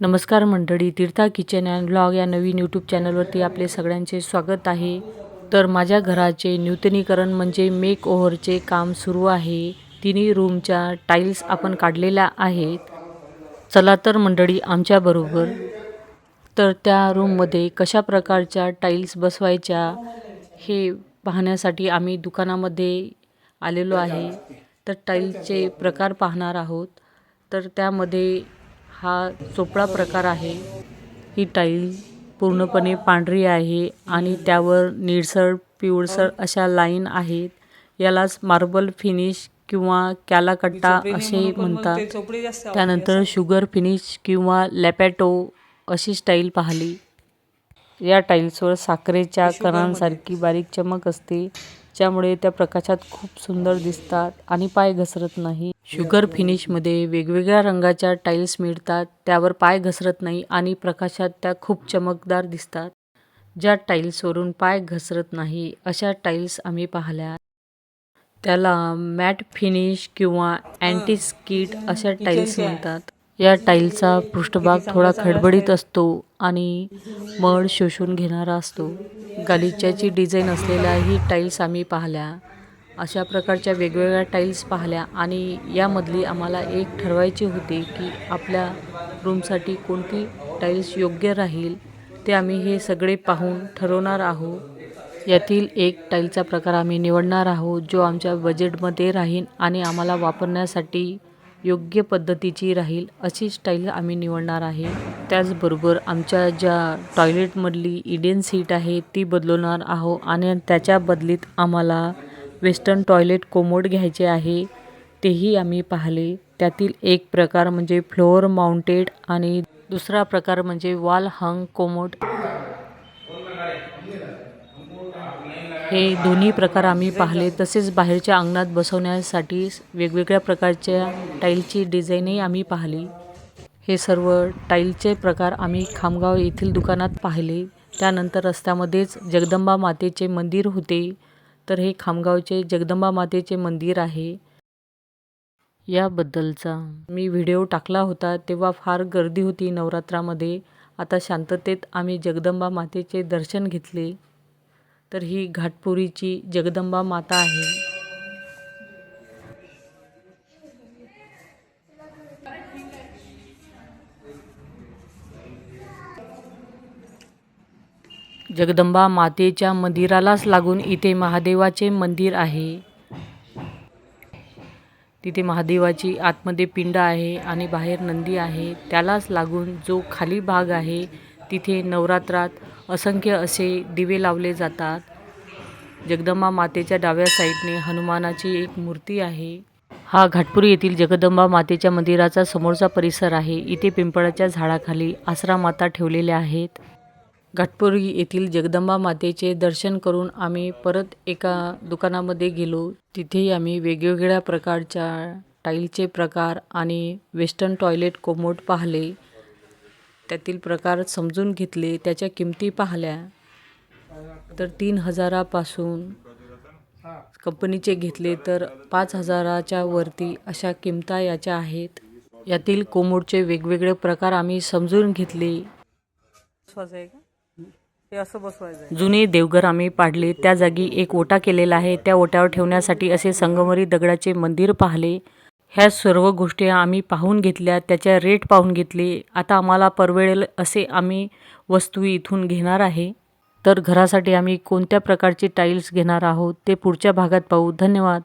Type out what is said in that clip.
नमस्कार मंडळी तीर्था kitchen and blog या नवीन यूट्यूब चॅनलवरती आपले सगळ्यांचे स्वागत आहे. तर माझ्या घराचे नूतनीकरण म्हणजे मेक ओव्हरचे काम सुरू आहे. तिन्ही रूमच्या टाईल्स आपण काढलेल्या आहेत. चला तर मंडळी आमच्याबरोबर तर त्या रूममध्ये कशा प्रकारच्या टाईल्स बसवायच्या हे पाहण्यासाठी आम्ही दुकानामध्ये आलेलो आहे. तर टाईल्सचे प्रकार पाहणार आहोत. तर त्यामध्ये हा चोपडा प्रकार आहे. ही टाईल पूर्णपणे पांढरी आहे आणि त्यावर निळसर पिवळसर अशा लाईन आहेत. यालाच मार्बल फिनिश किंवा कॅलाकट्टा असे म्हणतात. त्यानंतर शुगर फिनिश किंवा लॅपॅटो अशी स्टाईल पाहिली. या टाईल्सवर साखरेच्या कणांसारखी बारीक चमक असते ज्यामुळे त्या प्रकाशात खूप सुंदर दिसतात आणि पाय घसरत नाही. शुगर फिनिशमध्ये वेगवेगळ्या रंगाच्या टाईल्स मिळतात त्यावर पाय घसरत नाही आणि प्रकाशात त्या खूप चमकदार दिसतात. ज्या टाईल्सवरून पाय घसरत नाही अशा टाईल्स आम्ही पाहिल्या. त्याला मॅट फिनिश किंवा अँटी स्किट अशा टाईल्स म्हणतात. या टाईलचा पृष्ठभाग थोडा खडबडीत असतो. आणि मळ शोषून घेणारा असतो. गालिच्याची डिझाईन असलेल्या ही टाईल्स आम्ही पाहिल्या. अशा प्रकारच्या वेगवेगळ्या टाईल्स पाहिल्या आणि यामधली आम्हाला एक ठरवायची होती की आपल्या रूमसाठी कोणती टाईल्स योग्य राहील ते आम्ही हे सगळे पाहून ठरवणार आहोत. यातील एक टाईलचा प्रकार आम्ही निवडणार आहोत जो आमच्या बजेटमध्ये राहील आणि आम्हाला वापरण्यासाठी योग्य पद्धतीची राहील अशी स्टाईल आम्ही निवडणार आहे. त्याचबरोबर आमच्या ज्या टॉयलेटमधली इंडियन सीट आहे ती बदलवणार आहो आणि त्याच्या बदलीत आम्हाला वेस्टर्न टॉयलेट कोमोड घ्यायचे आहे तेही आम्ही पाहिले. त्यातील एक प्रकार म्हणजे फ्लोअर माउंटेड आणि दुसरा प्रकार म्हणजे वॉल हंग कोमोड. हे दोन्ही प्रकार आम्ही पाहिले. तसेच बाहेरच्या अंगणात बसवण्यासाठी वेगवेगळ्या प्रकारच्या टाईलची डिझाईनही आम्ही पाहिली. हे सर्व टाईलचे प्रकार आम्ही खामगाव येथील दुकानात पाहिले. त्यानंतर रस्त्यामध्येच जगदंबा मातेचे मंदिर होते. तर हे खामगावचे जगदंबा मातेचे मंदिर आहे. याबद्दलचा मी व्हिडिओ टाकला होता तेव्हा फार गर्दी होती नवरात्रामध्ये. आता शांततेत आम्ही जगदंबा मातेचे दर्शन घेतले. तर ही घाटपुरीची जगदंबा माता आहे. जगदंबा मातेच्या मंदिरालाच लागून इथे महादेवाचे मंदिर आहे. तिथे महादेवाची आतमध्ये पिंड आहे आणि बाहेर नंदी आहे. त्यालाच लागून जो खाली भाग आहे तिथे नवरात्रात असंख्य असे दिवे लावले जातात. जगदंबा मातेच्या डाव्या साईडने हनुमानाची एक मूर्ती आहे. हा घाटपुरी येथील जगदंबा मातेच्या मंदिराचा समोरचा परिसर आहे. इथे पिंपळाच्या झाडाखाली आसरा माता ठेवलेल्या आहेत. घाटपुरी येथील जगदंबा मातेचे दर्शन करून आम्ही परत एका दुकानामध्ये गेलो. तिथेही आम्ही वेगवेगळ्या प्रकारच्या टाईलचे प्रकार आणि वेस्टर्न टॉयलेट कोमोड पाहिले. त्यातील प्रकार समजून घेतले त्याच्या किमती पाहिल्या. तर तीन हजारापासून कंपनीचे घेतले तर पाच हजाराच्या वरती अशा किमता याच्या आहेत. यातील कोमोडचे वेगवेगळे प्रकार आम्ही समजून घेतले. असं बसवायचं जुने देवघर आम्ही पाडले. त्या जागी एक ओटा केलेला आहे. त्या ओट्यावर ठेवण्यासाठी असे संगमरी दगडाचे मंदिर पाहिले. ह्या सर्व गोष्टी आम्ही पाहून घेतल्या. त्याच्या रेट पाहून घेतले. आता आम्हाला परवडेल असे आम्ही वस्तू इथून घेणार आहे. तर घरासाठी आम्ही कोणत्या प्रकारचे टाईल्स घेणार आहोत ते पुढच्या भागात पाहू. धन्यवाद.